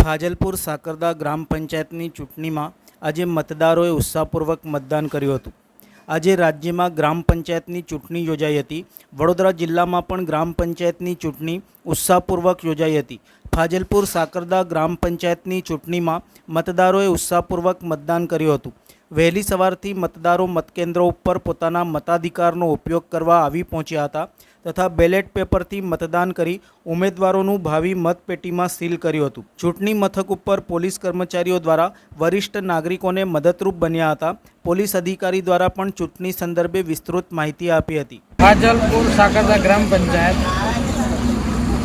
ફાજલપુર સાકરદા ગ્રામ પંચાયતની ચૂંટણીમાં આજે મતદારોએ ઉત્સાહપૂર્વક મતદાન કર્યું હતું. આજે રાજ્યમાં ગ્રામ પંચાયતની ચૂંટણી યોજાઈ હતી. વડોદરા જિલ્લામાં પણ ગ્રામ પંચાયતની ચૂંટણી ઉત્સાહપૂર્વક યોજાઈ હતી. ફાજલપુર સાકરદા ગ્રામ પંચાયતની ચૂંટણીમાં મતદારોએ ઉત્સાહપૂર્વક મતદાન કર્યું હતું. વહેલી સવારથી મતદારો મતકેન્દ્રો ઉપર પોતાના મતાધિકારનો ઉપયોગ કરવા આવી પહોંચ્યા હતા તથા બેલેટ પેપરથી મતદાન કરી ઉમેદવારોનું ભાવિ મતપેટીમાં સીલ કર્યું હતું. ચૂંટણી મથક ઉપર પોલીસ કર્મચારીઓ દ્વારા વરિષ્ઠ નાગરિકોને મદદરૂપ બન્યા હતા. પોલીસ અધિકારી દ્વારા પણ ચૂંટણી સંદર્ભે વિસ્તૃત માહિતી આપી હતી. ફાજલપુર સાકરદા ગ્રામ પંચાયત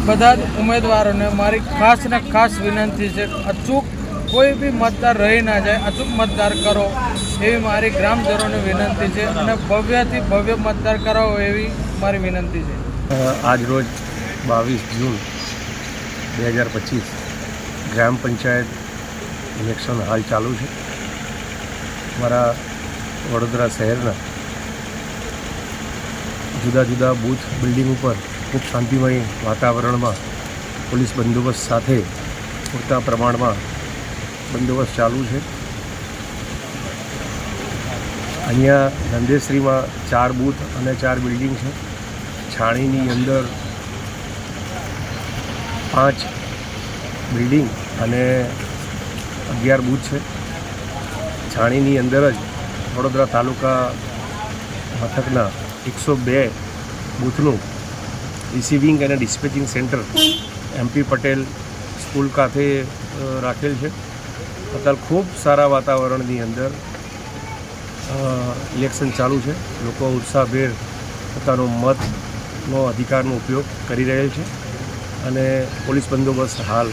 બધા જ ઉમેદવારોને મારી ખાસ ને ખાસ વિનંતી છે, અચૂક કોઈ બી મતદાર રહી ના જાય અચૂક મતદાર કરો, એવી મારી ગ્રામજનોને વિનંતી છે અને ભવ્યથી ભવ્ય મતદાર કરાવો એવી મારી વિનંતી છે. આજ રોજ બાવીસ જૂન બે હજાર પચીસ ગ્રામ પંચાયત ઇલેક્શન હાલ ચાલુ છે. મારા વડોદરા શહેરના જુદા જુદા બૂથ બિલ્ડિંગ ઉપર ખૂબ શાંતિમય વાતાવરણમાં પોલીસ બંદોબસ્ત સાથે પૂરતા પ્રમાણમાં બંદોબસ્ત ચાલુ છે. અહીંયા નંદેશ્રીમાં ચાર બૂથ અને ચાર બિલ્ડિંગ છે. છાણીની અંદર પાંચ બિલ્ડિંગ અને અગિયાર બૂથ છે. છાણીની અંદર જ વડોદરા તાલુકા મથકના એકસો બે બૂથનું રિસીવિંગ અને dispatching centre MP Patel school ખાતે રાખેલ છે. અત્યારે ખૂબ સારા વાતાવરણની અંદર ઇલેક્શન ચાલુ છે. લોકો ઉત્સાહભેર પોતાનો મતનો અધિકારનો ઉપયોગ કરી રહેલ છે. અને પોલીસ બંદોબસ્ત હાલ